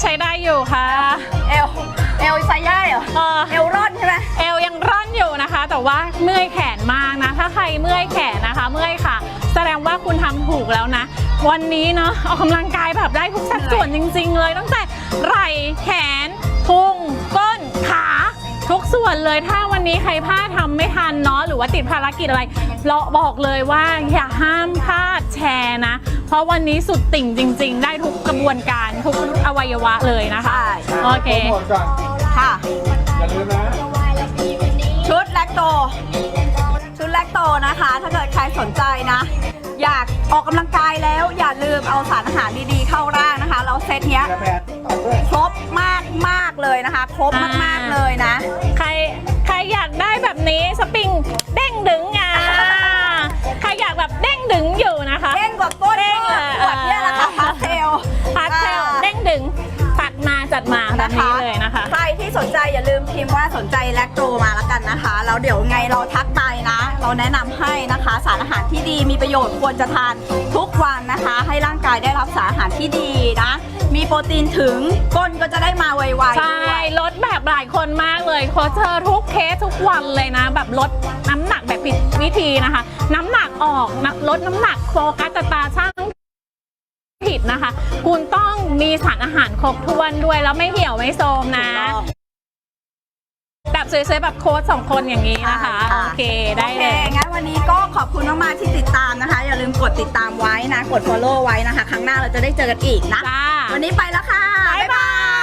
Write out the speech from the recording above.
ใช้ได้อยู่ค่ะ เอลเอลใส่ได้เหรอเอลร่อนใช่ไหมเอวยังร่อนอยู่นะคะ แต่ว่าเมื่อยแขนมากนะ ถ้าใครเมื่อยแขนนะคะ เมื่อยค่ะ แสดงว่าคุณทำถูกแล้วนะ วันนี้เนาะออกกำลังกายแบบได้ทุกสัดส่วนจริง ๆ เลยตั้งแต่ไหล่แขนพุงก้นขาทุกส่วนเลยถ้าวันนี้ใครพลาดทำไม่ทันเนาะหรือว่าติดภารกิจอะไรเราบอกเลยว่าอย่าห้าม เพราะวันนี้สุดติ่งจริง ๆ ได้ทุกกระบวนการทุกอวัยวะเลยนะคะใช่โอเค โปรโมทก่อนค่ะ อย่าลืมนะชุดแลคโต ชุดแลคโตนะคะ ถ้าเกิดใครสนใจนะ อยากออกกำลังกายแล้วอย่าลืมเอาสารอาหารดีๆเข้าร่างนะคะแล้วเซตเนี้ยแกแบดต่อด้วย ครบมากมากๆเลยนะคะ ครบมากๆเลยนะ ใครใคร พาสเทลพาสเทลเด้งดึงตัดมาจัดมาแบบนี้เลยนะคะ ใครที่สนใจอย่าลืมพิมพ์ว่าสนใจแลคโตมาแล้วกันนะคะ แล้วเดี๋ยวไงเราทักไปนะ เราแนะนำให้นะคะ สารอาหารที่ดีมีประโยชน์ควรจะทานทุกวันนะคะ ให้ร่างกายได้รับสารอาหารที่ดีนะ มีโปรตีนถึงก้นก็จะได้มาไวๆใช่ด้วย ลดแบบหลายคนมากเลยโคชเจอทุกเคสทุกวันเลยนะ แบบลดน้ำหนักแบบผิดวิธีนะคะ น้ำหนักออกนะลดน้ำหนักโฟกัสแต่ตาช่าง ผิดนะคะ คุณต้องมีสารอาหารครบถ้วนด้วยแล้วไม่เหี่ยวไม่โทรมนะ แบบสวยๆแบบโค้ชสองคนอย่างนี้นะคะใช่ค่ะโอเคได้โอเคเลยงั้นวันนี้ก็ขอบคุณมากๆที่ติดตามนะคะ อย่าลืมกดติดตามไว้นะ กด follow ไว้นะคะ ครั้งหน้าเราจะได้เจอกันอีกนะ จ้า วันนี้ไปแล้วค่ะ บ๊ายบาย